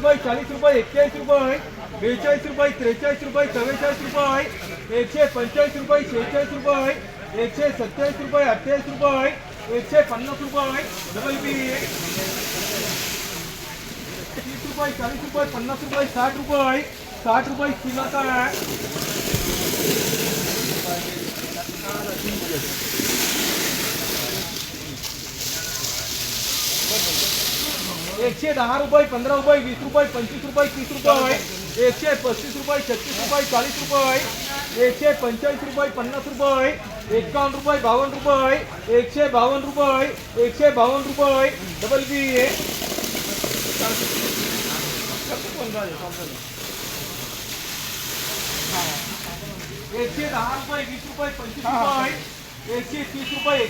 रुपये, चाळीस रुपये, एक्केचाळीस रुपये बेचाळीस रुपये, त्रेचाळीस रुपये, चव्वेचाळीस रुपये एकशे पंचेचाळीस रुपये, शेहेचाळीस रुपये एकशे सत्तेचाळीस रुपये, अठ्ठेचाळीस रुपये एकशे पन्नास रुपये डबल बी तीस रुपये, चाळीस रुपये, पन्नास रुपये, साठ रुपये साठ रुपये किलोचा आहे. एकशे दहा रुपये पंधरा रुपये वीस रुपये पंचवीस रुपये तीस रुपये एकशे पस्तीस रुपये छत्तीस रुपये चाळीस रुपये एकशे पंचेचाळीस रुपये पन्नास रुपये एकावन्न रुपये बावन्न रुपये एकशे बावन्न रुपये एकशे बावन्न रुपये डबल बी एकशे दहा रुपये वीस रुपये पंचवीस रुपये एकशे तीस रुपये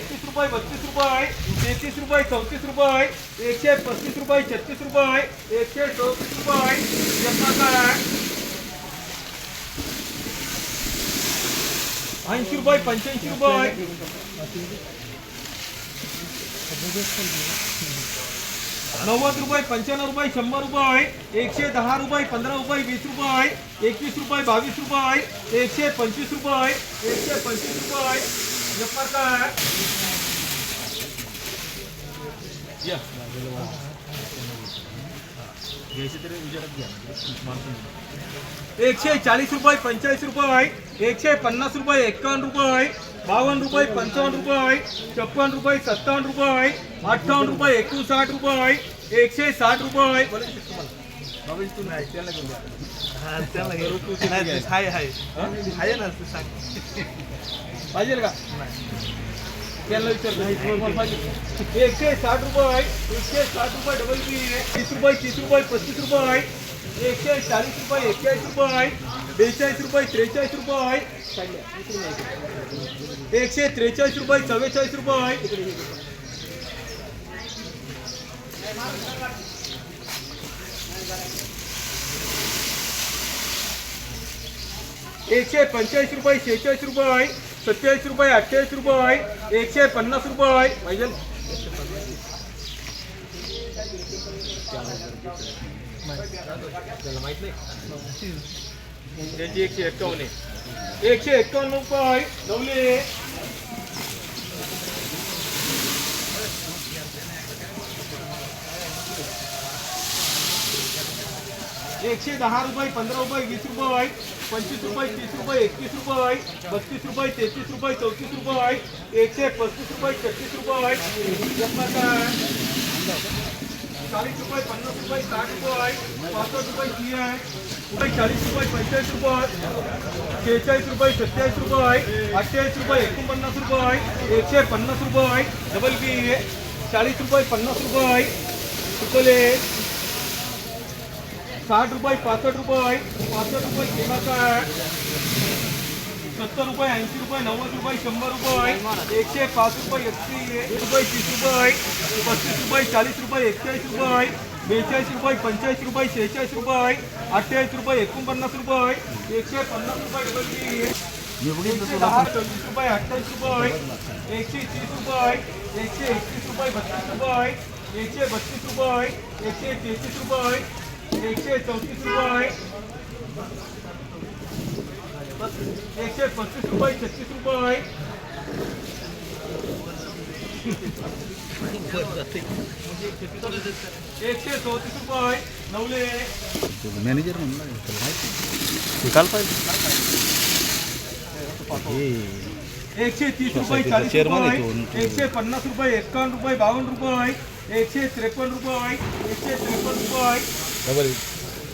चौतीस रुपये एकशे पस्तीस रुपये छत्तीस रुपये एकशे चौतीस रुपये ऐंशी रुपये पंच्याऐंशी रुपये नव्वद रुपये पंच्याण्णव रुपये शंभर रुपये एकशे दहा रुपये पंधरा रुपये वीस रुपये एकवीस रुपये बावीस रुपये एकशे पंचवीस रुपये एकशे पंचवीस रुपये एकाहत्तर या. एकशे चाळीस रुपये पंचेचाळीस रुपये एकशे पन्नास रुपये एकावन्न रुपये बावन्न रुपये पंचावन्न रुपये छप्पन रुपये सत्तावन्न रुपये अठ्ठावन्न रुपये एकोणसाठ रुपये एकशे साठ रुपये पाहिजे का? त्यांना विचार एकशे साठ रुपये एकशे साठ रुपये डबल बी तीस रुपये तीस रुपये पस्तीस रुपये एकशे चाळीस रुपये एक्केचाळीस रुपये बेचाळीस रुपये त्रेचाळीस रुपये एकशे त्रेचाळीस रुपये चव्वेचाळीस रुपये एकशे पंचेचाळीस रुपये शेहेचाळीस रुपये सत्तेचाळीस रुपये अठ्ठेचाळीस रुपये एकशे पन्नास रुपये पाहिजे त्यांची एकशे एक्कावन्न आहे. एकशे एक्कावन्न रुपये नवले. एकशे दहा रुपये पंधरा रुपये वीस रुपये पंचवीस रुपये तीस रुपये एकतीस रुपये बत्तीस रुपये तेहतीस रुपये चौतीस रुपये एकशे पस्तीस रुपये छत्तीस रुपये एकाहत्तर. चाळीस रुपये पन्नास रुपये साठ रुपये पासष्ट रुपये ती आहे रुपये चाळीस रुपये पंचेचाळीस रुपये शेहेचाळीस रुपये सत्तेचाळीस रुपये अठ्ठेचाळीस रुपये एकोणपन्नास रुपये एकशे पन्नास रुपये डबल बी चाळीस रुपये पन्नास रुपये सुकले साठ रुपये पासष्ट रुपये पासष्ट रुपये केलाचा सत्तर रुपये ऐंशी रुपये नव्वद रुपये शंभर रुपये एकशे पाच रुपये एकशे एक रुपये तीस रुपये पस्तीस रुपये चाळीस रुपये एकचाळीस रुपये बेचाळीस रुपये पंचेचाळीस रुपये शेहेचाळीस रुपये अठ्ठेचाळीस रुपये एकोणपन्नास रुपये एकशे पन्नास रुपये एकशे दहा चौतीस रुपये अठ्ठावीस रुपये एकशे तीस रुपये एकशे एकतीस रुपये बत्तीस रुपये एकशे बत्तीस रुपये एकशे तेहतीस रुपये एकशे चौतीस रुपये एकशे पस्तीस रुपये एकशे चौतीस रुपये नवले मॅनेजर म्हणला त्याला माहिती काल पाहिजे एकशे तीस रुपये चाळीस रुपये तो. एकशे पन्नास रुपये एकावन्न रुपये बावन्न रुपये एकशे त्रेपन्न रुपये एकशे त्रेपन्न रुपये डबल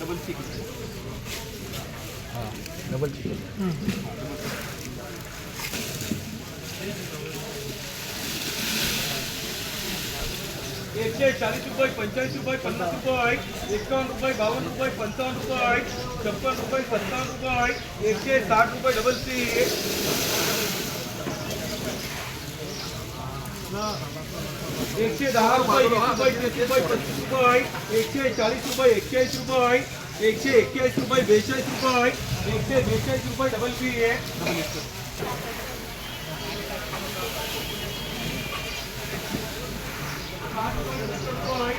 डबल सिक्स हाँ डबल चिकन एकशे चाळीस रुपये पंचेचाळीस रुपये पन्नास रुपये एकावन्न रुपये बावन्न रुपये पंचावन्न रुपये छप्पन रुपये सत्तावन्न रुपये एकशे साठ रुपये डबल सी एकशे दहा रुपये वीस रुपये तीस रुपये, पस्तीस रुपये, एकशे चाळीस रुपये एक्केचाळीस रुपये, एकशे एक्केचाळीस रुपये, बेचाळीस रुपये, एकशे बेचाळीस रुपये डबल बी आहे. रुपये